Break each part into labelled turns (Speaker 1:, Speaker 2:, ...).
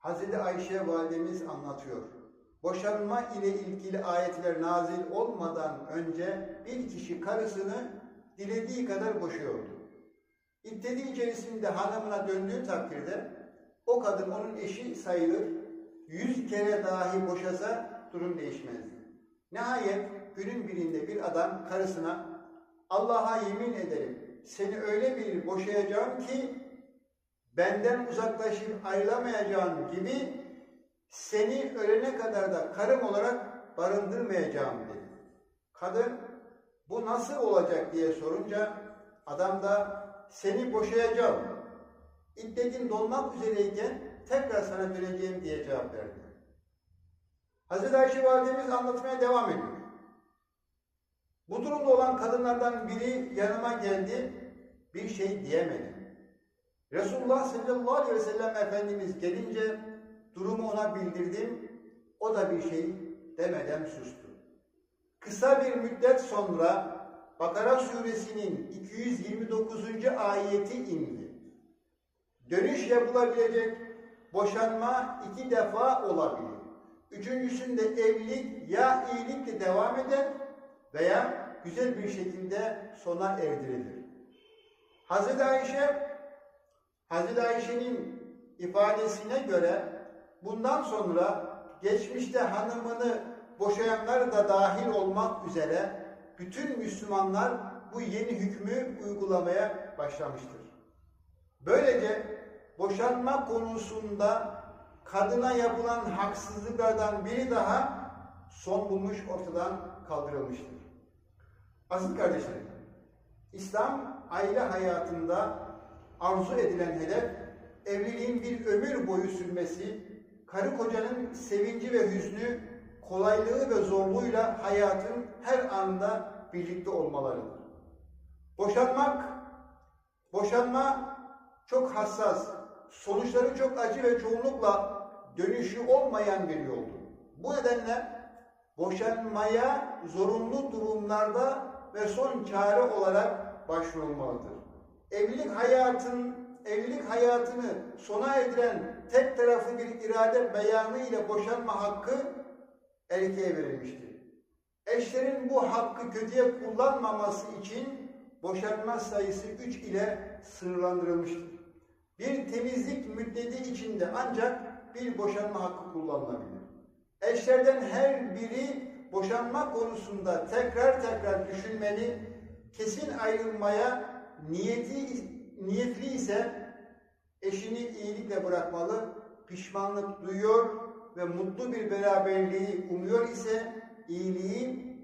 Speaker 1: Hazreti Ayşe validemiz anlatıyor. Boşanma ile ilgili ayetler nazil olmadan önce bir kişi karısını dilediği kadar boşuyordu. İddeti içerisinde hanımına döndüğü takdirde o kadın onun eşi sayılır, yüz kere dahi boşasa durum değişmezdi. Nihayet günün birinde bir adam karısına Allah'a yemin ederim seni öyle bir boşayacağım ki benden uzaklaşıp ayrılamayacağım gibi seni ölene kadar da karım olarak barındırmayacağım dedi. Kadın bu nasıl olacak diye sorunca adam da seni boşayacağım. İddetin dolmak üzereyken tekrar sana döneceğim diye cevap verdi. Hazreti Ayşe validemiz anlatmaya devam ediyor. Bu durumda olan kadınlardan biri yanıma geldi, bir şey diyemedi. Resulullah sallallahu aleyhi ve sellem Efendimiz gelince durumu ona bildirdim, o da bir şey demeden sustu. Kısa bir müddet sonra Bakara suresinin 229. ayeti indi. Dönüş yapılabilecek boşanma iki defa olabilir. Üçüncüsünde evlilik ya iyilikle devam eder veya güzel bir şekilde sona erdirilir. Hazreti Ayşe, Hazreti Ayşe'nin ifadesine göre bundan sonra geçmişte hanımını boşayanlar da dahil olmak üzere bütün Müslümanlar bu yeni hükmü uygulamaya başlamıştır. Böylece boşanma konusunda kadına yapılan haksızlıklardan biri daha son bulmuş ortadan kaldırılmıştır. Aziz kardeşlerim, İslam aile hayatında arzu edilen hedef evliliğin bir ömür boyu sürmesi, karı kocanın sevinci ve hüznü, kolaylığı ve zorluğuyla hayatın her anda birlikte olmalarıdır. Boşanmak, boşanma çok hassas, sonuçları çok acı ve çoğunlukla dönüşü olmayan bir yoldur. Bu nedenle boşanmaya zorunlu durumlarda ve son çare olarak başvurulmalıdır. Evlilik hayatın evlilik hayatını sona erdiren tek taraflı bir irade beyanı ile boşanma hakkı erkeğe verilmiştir. Eşlerin bu hakkı kötüye kullanmaması için boşanma sayısı 3 ile sınırlandırılmıştır. Bir temizlik müddeti içinde ancak bir boşanma hakkı kullanılabilir. Eşlerden her biri boşanma konusunda tekrar tekrar düşünmeli, kesin ayrılmaya niyeti niyetli ise eşini iyilikle bırakmalı, pişmanlık duyuyor ve mutlu bir beraberliği umuyor ise iyiliği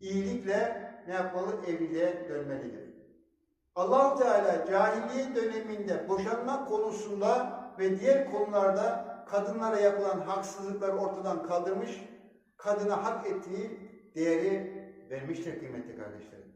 Speaker 1: iyilikle ne yapmalı? Evliliğe dönmelidir. allah Teala cahiliye döneminde boşanma konusunda ve diğer konularda kadınlara yapılan haksızlıkları ortadan kaldırmış, kadına hak ettiği değeri vermiştir kıymetli kardeşlerim.